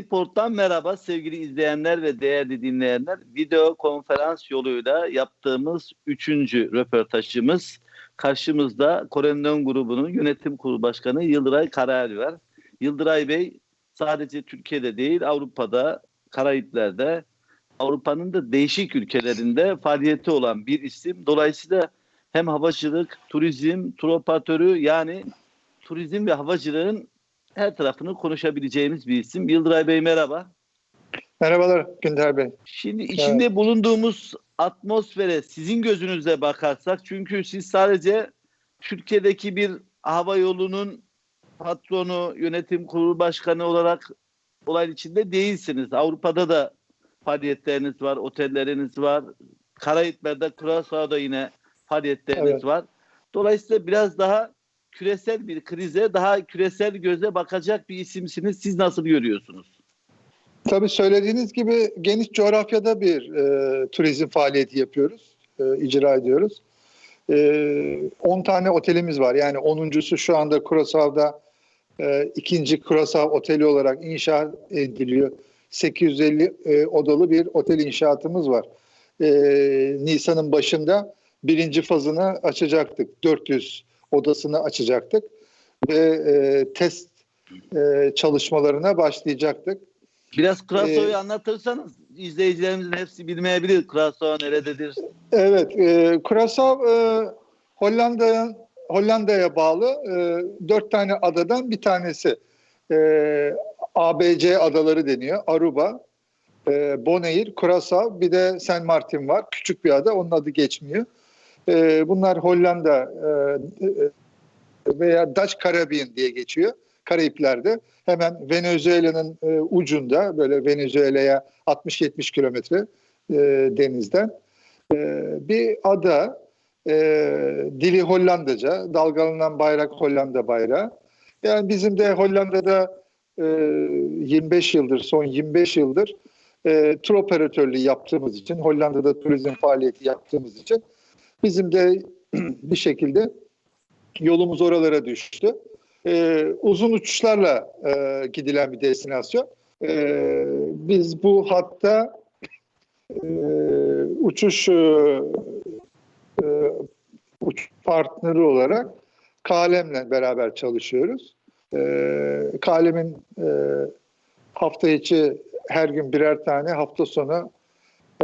Airport'tan merhaba sevgili izleyenler ve değerli dinleyenler. Video konferans yoluyla yaptığımız üçüncü röportajımız. Karşımızda Korendon grubunun yönetim kurulu başkanı Yıldıray Karayel var. Yıldıray Bey sadece Türkiye'de değil Avrupa'da, Karayipler'de, Avrupa'nın da değişik ülkelerinde faaliyeti olan bir isim. Dolayısıyla hem havacılık, turizm, tur operatörü yani turizm ve havacılığın her tarafını konuşabileceğimiz bir isim. Yıldıray Bey merhaba. Merhabalar Günder Bey. Şimdi içinde evet. bulunduğumuz atmosfere sizin gözünüzle bakarsak çünkü siz sadece Türkiye'deki bir hava yolunun patronu, yönetim kurulu başkanı olarak olay içinde değilsiniz. Avrupa'da da faaliyetleriniz var, otelleriniz var. Karayipler'de, Kurasağ'da yine faaliyetleriniz evet. var. Dolayısıyla biraz daha küresel bir krize daha küresel göze bakacak bir isimsiniz. Siz nasıl görüyorsunuz? Tabii söylediğiniz gibi geniş coğrafyada bir e, turizm faaliyeti yapıyoruz, e, icra ediyoruz. 10 e, tane otelimiz var. Yani 10.sü şu anda Kurasav'da e, ikinci Kurasav Oteli olarak inşa ediliyor. 850 e, odalı bir otel inşaatımız var. E, Nisan'ın başında birinci fazını açacaktık. 400 odasını açacaktık ve e, test e, çalışmalarına başlayacaktık. Biraz Krasov'u ee, anlatırsanız izleyicilerimizin hepsi bilmeyebilir Krasov nerededir? Evet, e, Krasov e, Hollanda'ya Hollanda'ya bağlı e, dört tane adadan bir tanesi. E, ABC adaları deniyor. Aruba, e, Bonaire, Curaçao, bir de Saint Martin var. Küçük bir ada, onun adı geçmiyor. E, bunlar Hollanda e, e, veya Dutch Caribbean diye geçiyor. Karayipler'de hemen Venezuela'nın e, ucunda böyle Venezuela'ya 60-70 kilometre e, denizden e, bir ada e, dili Hollandaca dalgalanan bayrak Hollanda bayrağı. Yani bizim de Hollanda'da e, 25 yıldır son 25 yıldır e, tur operatörlüğü yaptığımız için Hollanda'da turizm faaliyeti yaptığımız için Bizim de bir şekilde yolumuz oralara düştü. Ee, uzun uçuşlarla e, gidilen bir destinasyon. Ee, biz bu hatta e, uçuş e, e, uçuş partneri olarak Kalem'le beraber çalışıyoruz. E, Kalem'in e, hafta içi her gün birer tane, hafta sonu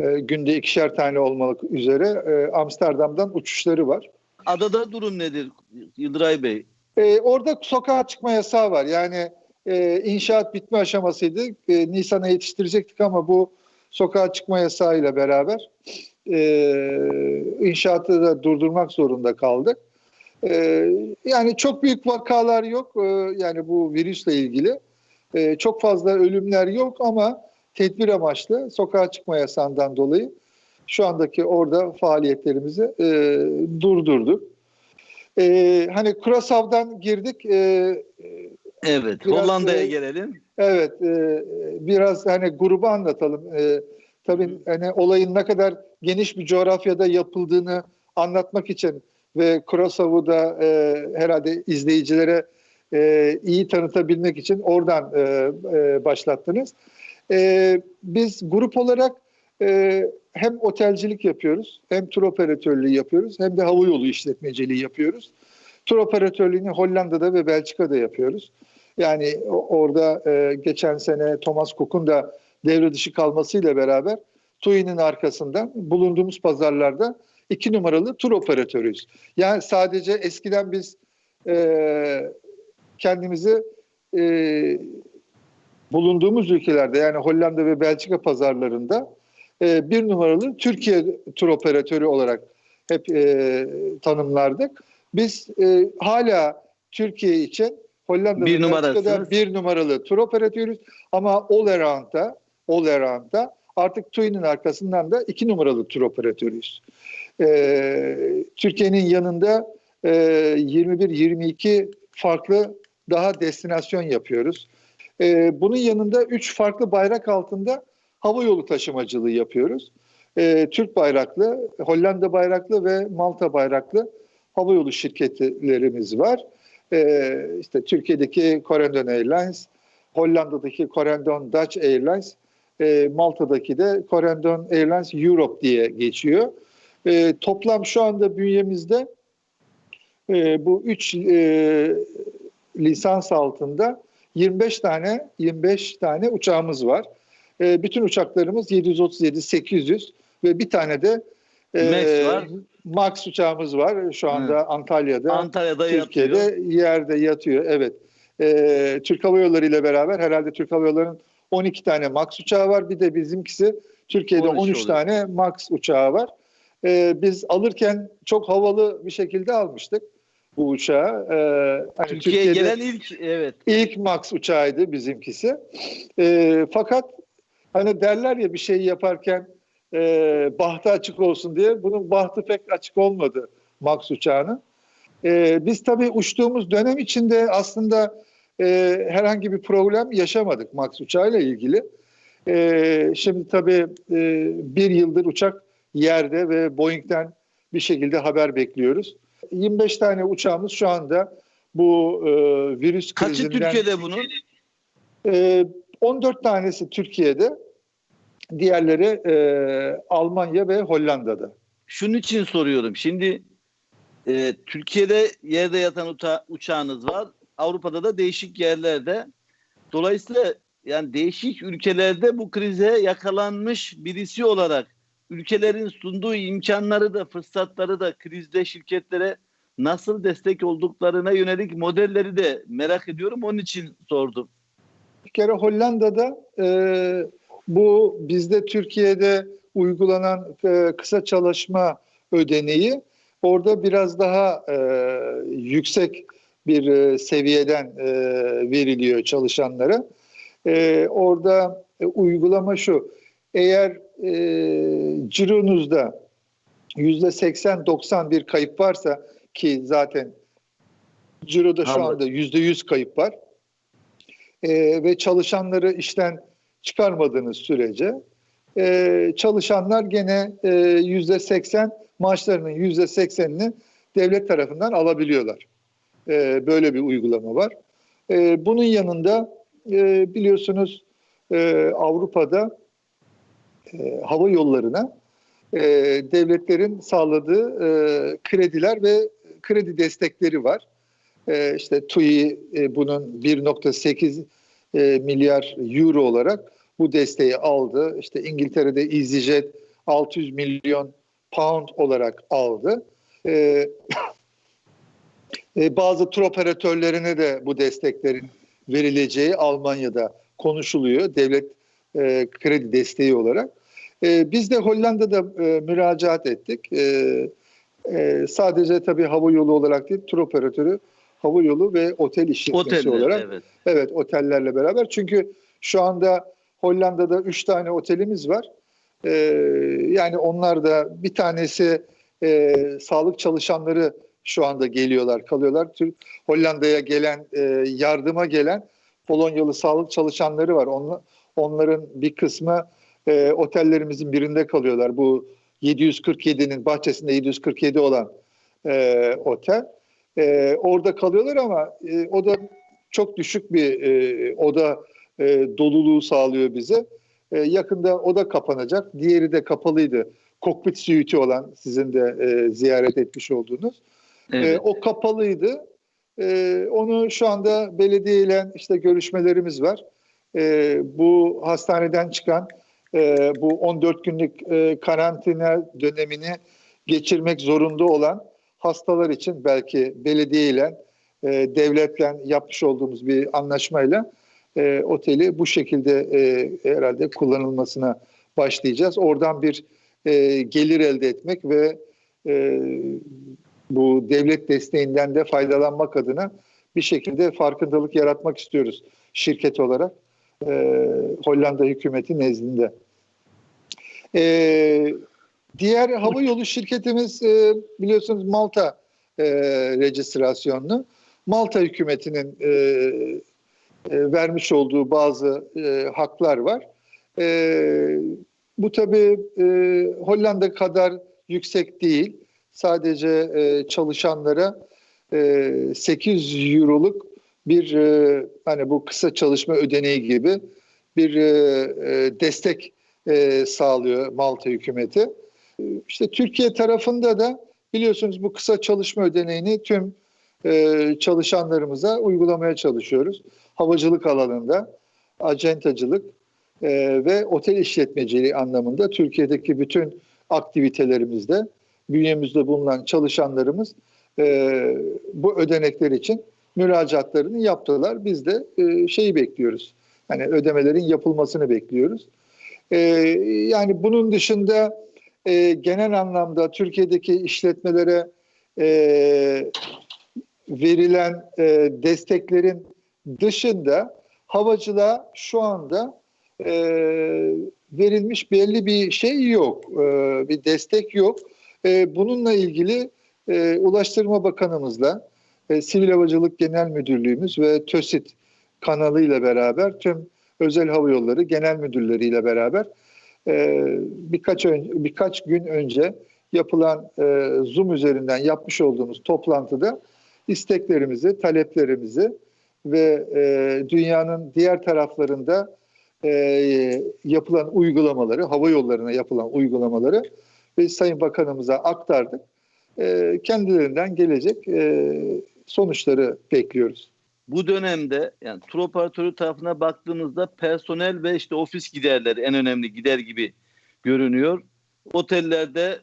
e, günde ikişer tane olmak üzere e, Amsterdam'dan uçuşları var. Adada durum nedir Yıldıray Bey? E, orada sokağa çıkma yasağı var. Yani e, inşaat bitme aşamasıydı. E, Nisan'a yetiştirecektik ama bu sokağa çıkma yasağıyla beraber e, inşaatı da durdurmak zorunda kaldık. E, yani çok büyük vakalar yok. E, yani bu virüsle ilgili. E, çok fazla ölümler yok ama tedbir amaçlı sokağa çıkma yasağından dolayı şu andaki orada faaliyetlerimizi e, durdurduk. E, hani Kurasav'dan girdik. E, evet, Hollanda'ya e, gelelim. Evet, e, biraz hani grubu anlatalım. E, tabii Hı. hani olayın ne kadar geniş bir coğrafyada yapıldığını anlatmak için ve Kurasav'ı da e, herhalde izleyicilere e, iyi tanıtabilmek için oradan e, e, başlattınız. E, biz grup olarak e, hem otelcilik yapıyoruz, hem tur operatörlüğü yapıyoruz, hem de hava yolu işletmeciliği yapıyoruz. Tur operatörlüğünü Hollanda'da ve Belçika'da yapıyoruz. Yani orada e, geçen sene Thomas Cook'un da devre dışı kalmasıyla beraber TUI'nin arkasından bulunduğumuz pazarlarda iki numaralı tur operatörüyüz. Yani sadece eskiden biz e, kendimizi e, bulunduğumuz ülkelerde yani Hollanda ve Belçika pazarlarında e, bir numaralı Türkiye tur operatörü olarak hep e, tanımlardık. Biz e, hala Türkiye için Hollanda bir ve Belçika'da bir numaralı tur operatörüyüz ama all around'da all around'da artık TUI'nin arkasından da iki numaralı tur operatörüyüz. E, Türkiye'nin yanında e, 21-22 farklı daha destinasyon yapıyoruz. E, bunun yanında üç farklı bayrak altında hava yolu taşımacılığı yapıyoruz. E, Türk bayraklı, Hollanda bayraklı ve Malta bayraklı hava yolu şirketlerimiz var. E, işte Türkiye'deki Corendon Airlines, Hollanda'daki Corendon Dutch Airlines, e, Malta'daki de Corendon Airlines Europe diye geçiyor. E, toplam şu anda bünyemizde e, bu üç e, lisans altında 25 tane 25 tane uçağımız var. E, bütün uçaklarımız 737 800 ve bir tane de e, Max var. Max uçağımız var şu anda Evet. Antalya'da. Antalya'da Türkiye'de yatıyor. yerde yatıyor. Evet. Ee, Türk Hava Yolları ile beraber herhalde Türk Hava Yolları'nın 12 tane Max uçağı var. Bir de bizimkisi Türkiye'de 13 13 oluyor. tane Max uçağı var. Ee, biz alırken çok havalı bir şekilde almıştık bu uçağı. Ee, hani Türkiye'ye Türkiye'de gelen ilk evet. ilk Max uçağıydı bizimkisi. Ee, fakat hani derler ya bir şey yaparken e, bahtı açık olsun diye. Bunun bahtı pek açık olmadı Max uçağının. Ee, biz tabii uçtuğumuz dönem içinde aslında e, herhangi bir problem yaşamadık Max uçağıyla ilgili. Ee, şimdi tabii e, bir yıldır uçak yerde ve Boeing'den bir şekilde haber bekliyoruz. 25 tane uçağımız şu anda bu e, virüs Kaçı krizinden... Türkiye'de bunun? Ee, 14 tanesi Türkiye'de, diğerleri e, Almanya ve Hollanda'da. Şunun için soruyorum. Şimdi e, Türkiye'de yerde yatan uça- uçağınız var. Avrupa'da da değişik yerlerde. Dolayısıyla yani değişik ülkelerde bu krize yakalanmış birisi olarak ülkelerin sunduğu imkanları da fırsatları da krizde şirketlere nasıl destek olduklarına yönelik modelleri de merak ediyorum. Onun için sordum. Bir kere Hollanda'da e, bu bizde Türkiye'de uygulanan e, kısa çalışma ödeneği orada biraz daha e, yüksek bir e, seviyeden e, veriliyor çalışanlara. E, orada e, uygulama şu, eğer e, cironuzda yüzde 80-90 bir kayıp varsa ki zaten ciroda şu anda yüzde 100 kayıp var e, ve çalışanları işten çıkarmadığınız sürece e, çalışanlar gene e, yüzde 80 maaşlarının yüzde 80'ini devlet tarafından alabiliyorlar. E, böyle bir uygulama var. E, bunun yanında e, biliyorsunuz e, Avrupa'da e, hava yollarına e, devletlerin sağladığı e, krediler ve kredi destekleri var. E, işte TUI e, bunun 1.8 e, milyar euro olarak bu desteği aldı. İşte İngiltere'de EasyJet 600 milyon pound olarak aldı. E, e, bazı tur operatörlerine de bu desteklerin verileceği Almanya'da konuşuluyor devlet e, kredi desteği olarak. E, biz de Hollanda'da e, müracaat ettik. E, e, sadece tabii hava yolu olarak değil, tur operatörü, hava yolu ve otel işletmesi Oteller olarak. evet. Evet otellerle beraber. Çünkü şu anda Hollanda'da üç tane otelimiz var. Ee, yani onlar da bir tanesi e, sağlık çalışanları şu anda geliyorlar, kalıyorlar. Hollanda'ya gelen, e, yardıma gelen Polonyalı sağlık çalışanları var. Onla- onların bir kısmı e, otellerimizin birinde kalıyorlar. Bu 747'nin bahçesinde 747 olan e, otel. E, orada kalıyorlar ama e, o da çok düşük bir e, oda e, doluluğu sağlıyor bize. E, yakında o da kapanacak. Diğeri de kapalıydı. Kokpit suite'i olan sizin de e, ziyaret etmiş olduğunuz. E, evet. o kapalıydı. E, onu şu anda belediyeyle işte görüşmelerimiz var. E, bu hastaneden çıkan e, bu 14 günlük e, karantina dönemini geçirmek zorunda olan hastalar için belki belediyeyle e, devletle yapmış olduğumuz bir anlaşmayla e, oteli bu şekilde e, herhalde kullanılmasına başlayacağız. Oradan bir e, gelir elde etmek ve e, bu devlet desteğinden de faydalanmak adına bir şekilde farkındalık yaratmak istiyoruz şirket olarak e, Hollanda hükümeti nezdinde. E, diğer hava yolu şirketimiz e, biliyorsunuz Malta e, registrasyonlu. Malta hükümetinin e, e, vermiş olduğu bazı e, haklar var. E, bu tabii e, Hollanda kadar yüksek değil. Sadece e, çalışanlara e, 800 euroluk bir e, hani bu kısa çalışma ödeneği gibi bir e, e, destek e, sağlıyor Malta hükümeti. E, İşte Türkiye tarafında da biliyorsunuz bu kısa çalışma ödeneğini tüm e, çalışanlarımıza uygulamaya çalışıyoruz. Havacılık alanında, acentacılık e, ve otel işletmeciliği anlamında Türkiye'deki bütün aktivitelerimizde bünyemizde bulunan çalışanlarımız e, bu ödenekler için müracaatlarını yaptılar. Biz de e, şeyi bekliyoruz. Hani ödemelerin yapılmasını bekliyoruz. E, yani bunun dışında e, genel anlamda Türkiye'deki işletmelere e, verilen e, desteklerin dışında havacılığa şu anda e, verilmiş belli bir şey yok, e, bir destek yok. E, bununla ilgili e, Ulaştırma Bakanımızla, e, Sivil Havacılık Genel Müdürlüğümüz ve TÖSİT kanalıyla beraber tüm özel hava yolları genel müdürleriyle beraber e, birkaç ön, birkaç gün önce yapılan e, Zoom üzerinden yapmış olduğumuz toplantıda isteklerimizi, taleplerimizi ve e, dünyanın diğer taraflarında yapılan uygulamaları, hava yollarına yapılan uygulamaları ve Sayın Bakanımıza aktardık. Kendilerinden gelecek sonuçları bekliyoruz. Bu dönemde yani tur operatörü tarafına baktığımızda personel ve işte ofis giderleri en önemli gider gibi görünüyor. Otellerde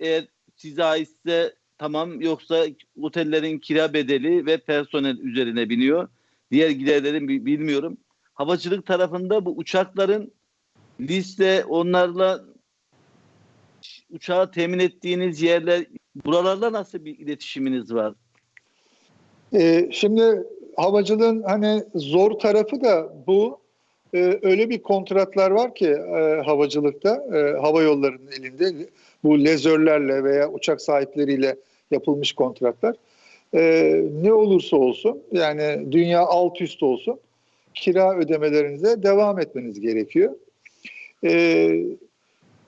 eğer size aitse tamam yoksa otellerin kira bedeli ve personel üzerine biniyor. Diğer giderlerin bi- bilmiyorum. Havacılık tarafında bu uçakların liste onlarla uçağı temin ettiğiniz yerler buralarla nasıl bir iletişiminiz var? E, şimdi havacılığın hani zor tarafı da bu. E, öyle bir kontratlar var ki e, havacılıkta, e, hava yollarının elinde bu lezörlerle veya uçak sahipleriyle yapılmış kontratlar. E, ne olursa olsun yani dünya alt üst olsun kira ödemelerinize devam etmeniz gerekiyor. E,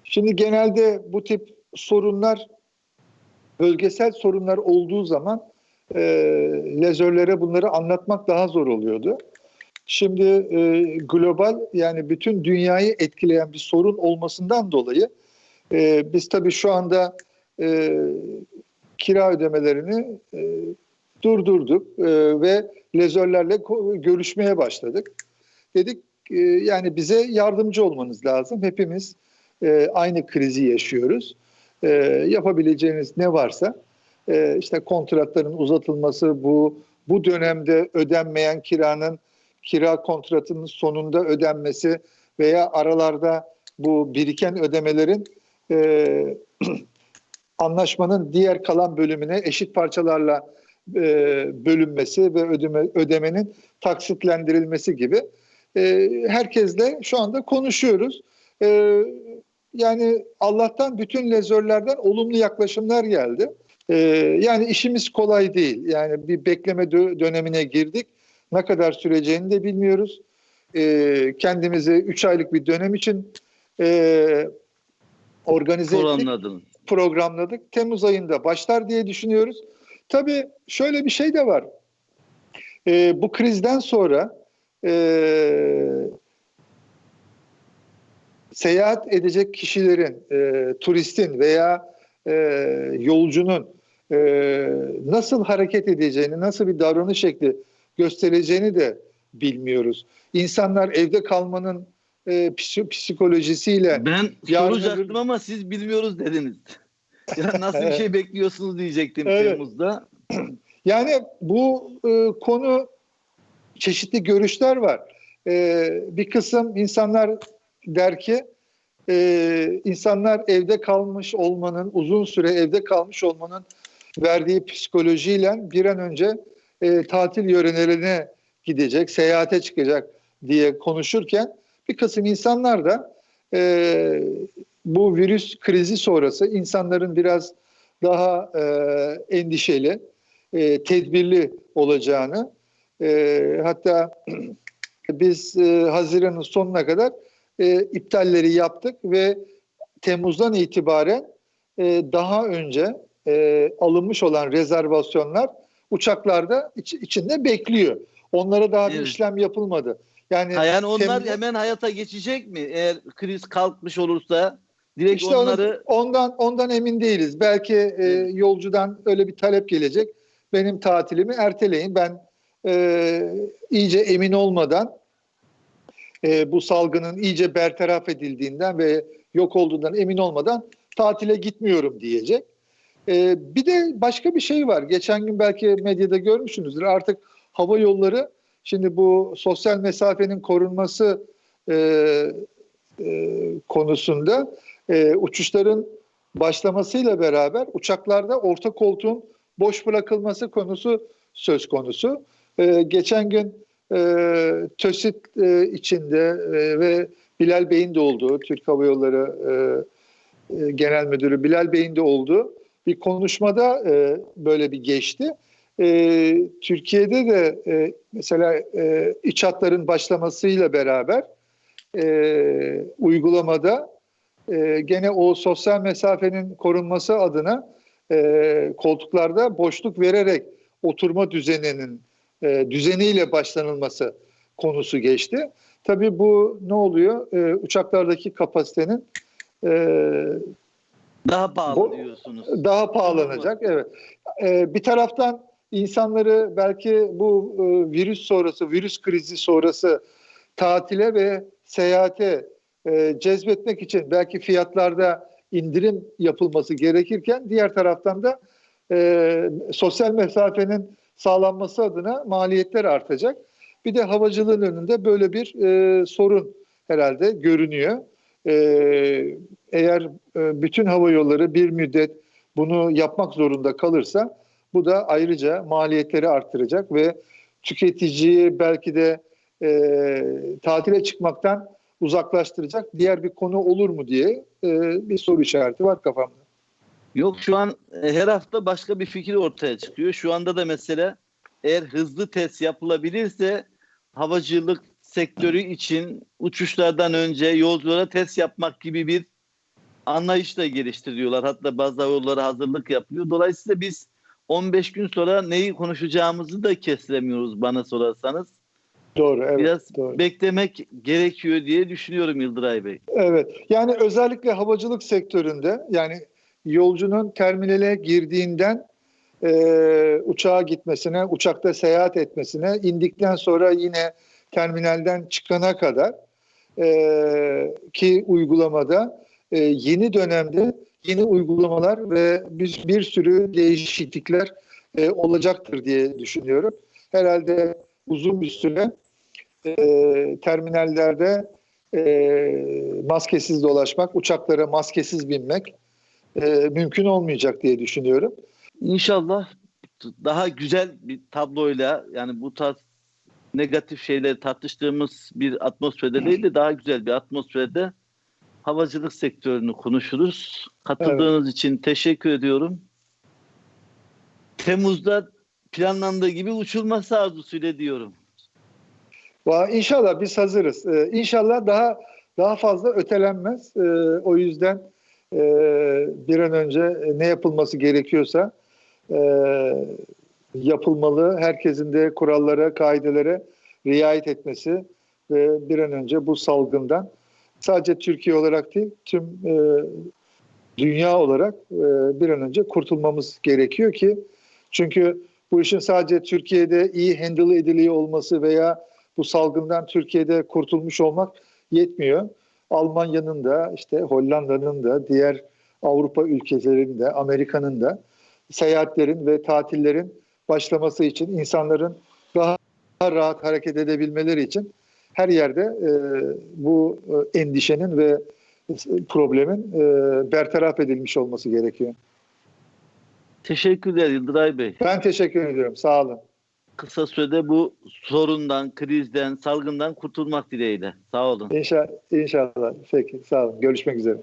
şimdi genelde bu tip sorunlar bölgesel sorunlar olduğu zaman e, lezörlere bunları anlatmak daha zor oluyordu. Şimdi e, global yani bütün dünyayı etkileyen bir sorun olmasından dolayı e, biz tabii şu anda e, kira ödemelerini e, durdurduk e, ve lezörlerle görüşmeye başladık. Dedik e, yani bize yardımcı olmanız lazım. Hepimiz e, aynı krizi yaşıyoruz. E, yapabileceğiniz ne varsa e, işte kontratların uzatılması, bu bu dönemde ödenmeyen kiranın kira kontratının sonunda ödenmesi veya aralarda bu biriken ödemelerin e, anlaşmanın diğer kalan bölümüne eşit parçalarla e, bölünmesi ve ödeme, ödemenin taksitlendirilmesi gibi e, herkesle şu anda konuşuyoruz. E, yani Allah'tan bütün lezörlerden olumlu yaklaşımlar geldi. Ee, yani işimiz kolay değil. Yani bir bekleme dö- dönemine girdik. Ne kadar süreceğini de bilmiyoruz. Ee, kendimizi 3 aylık bir dönem için e, organize ettik, Programladınız. programladık. Temmuz ayında başlar diye düşünüyoruz. Tabii şöyle bir şey de var. Ee, bu krizden sonra e, seyahat edecek kişilerin, e, turistin veya e, yolcunun e, nasıl hareket edeceğini, nasıl bir davranış şekli göstereceğini de bilmiyoruz. İnsanlar evde kalmanın e, psiko- psikolojisiyle Ben soracaktım öbür- ama siz bilmiyoruz dediniz. ya nasıl bir şey bekliyorsunuz diyecektim Evet. Temmuz'da. yani bu e, konu çeşitli görüşler var. E, bir kısım insanlar der ki e, insanlar evde kalmış olmanın, uzun süre evde kalmış olmanın verdiği psikolojiyle bir an önce e, tatil yörelerine gidecek, seyahate çıkacak diye konuşurken bir kısım insanlar da e, bu virüs krizi sonrası insanların biraz daha e, endişeli, e, tedbirli olacağını e, hatta biz e, Haziran'ın sonuna kadar e, iptalleri yaptık ve Temmuz'dan itibaren e, daha önce e, alınmış olan rezervasyonlar uçaklarda iç- içinde bekliyor. Onlara daha bir Evet. işlem yapılmadı. Yani, Ha, yani onlar Temmuz- hemen hayata geçecek mi? Eğer kriz kalkmış olursa direkt İşte onları ondan ondan emin değiliz. Belki e, yolcudan öyle bir talep gelecek. Benim tatilimi erteleyin. Ben e, iyice emin olmadan e, bu salgının iyice bertaraf edildiğinden ve yok olduğundan emin olmadan tatile gitmiyorum diyecek. E, bir de başka bir şey var. Geçen gün belki medyada görmüşsünüzdür. Artık hava yolları şimdi bu sosyal mesafenin korunması e, e, konusunda e, uçuşların başlamasıyla beraber uçaklarda orta koltuğun boş bırakılması konusu söz konusu. E, geçen gün e, TÖSİT e, içinde e, ve Bilal Bey'in de olduğu, Türk Hava Yolları e, e, Genel Müdürü Bilal Bey'in de olduğu bir konuşmada e, böyle bir geçti. E, Türkiye'de de e, mesela e, iç hatların başlamasıyla beraber e, uygulamada e, gene o sosyal mesafenin korunması adına e, koltuklarda boşluk vererek oturma düzeninin e, düzeniyle başlanılması konusu geçti. Tabii bu ne oluyor? E, uçaklardaki kapasitenin e, daha pahalı Bu- diyorsunuz. daha pahalanacak. Evet. E, bir taraftan insanları belki bu e, virüs sonrası, virüs krizi sonrası tatile ve seyahate e, cezbetmek için belki fiyatlarda indirim yapılması gerekirken diğer taraftan da e, sosyal mesafenin sağlanması adına maliyetler artacak. Bir de havacılığın önünde böyle bir e, sorun herhalde görünüyor. E, eğer e, bütün hava yolları bir müddet bunu yapmak zorunda kalırsa bu da ayrıca maliyetleri arttıracak ve tüketiciyi belki de e, tatile çıkmaktan uzaklaştıracak diğer bir konu olur mu diye e, bir soru işareti var kafamda. Yok şu an e, her hafta başka bir fikir ortaya çıkıyor. Şu anda da mesela eğer hızlı test yapılabilirse havacılık sektörü için uçuşlardan önce yolculara test yapmak gibi bir anlayış da geliştiriyorlar. Hatta bazı hava yolları hazırlık yapıyor. Dolayısıyla biz 15 gün sonra neyi konuşacağımızı da kestiremiyoruz bana sorarsanız. Doğru, evet. Biraz doğru. beklemek gerekiyor diye düşünüyorum Yıldıray Bey. Evet. Yani özellikle havacılık sektöründe yani yolcunun terminale girdiğinden e, uçağa gitmesine, uçakta seyahat etmesine, indikten sonra yine terminalden çıkana kadar e, ki uygulamada e, yeni dönemde yeni uygulamalar ve bir, bir sürü değişiklikler e, olacaktır diye düşünüyorum. Herhalde uzun bir süre e, terminallerde e, maskesiz dolaşmak, uçaklara maskesiz binmek e, mümkün olmayacak diye düşünüyorum. İnşallah daha güzel bir tabloyla yani bu tarz negatif şeyleri tartıştığımız bir atmosferde değil de daha güzel bir atmosferde havacılık sektörünü konuşuruz. Katıldığınız için teşekkür ediyorum. Temmuz'da planlandığı gibi uçulması arzusuyla diyorum. İnşallah biz hazırız. Ee, inşallah daha daha fazla ötelenmez. Ee, o yüzden e, bir an önce ne yapılması gerekiyorsa e, yapılmalı. Herkesin de kurallara, kaidelere riayet etmesi ve bir an önce bu salgından sadece Türkiye olarak değil tüm e, dünya olarak e, bir an önce kurtulmamız gerekiyor ki çünkü bu işin sadece Türkiye'de iyi handle ediliyor olması veya bu salgından Türkiye'de kurtulmuş olmak yetmiyor. Almanya'nın da işte Hollanda'nın da diğer Avrupa ülkelerinin de Amerika'nın da seyahatlerin ve tatillerin başlaması için insanların daha rahat hareket edebilmeleri için her yerde e, bu e, endişenin ve problemin e, bertaraf edilmiş olması gerekiyor. Teşekkürler Yıldıray Bey. Ben teşekkür ediyorum. Sağ olun. Kısa sürede bu sorundan, krizden, salgından kurtulmak dileğiyle. Sağ olun. İnşallah, inşallah. Peki, sağ olun. Görüşmek üzere.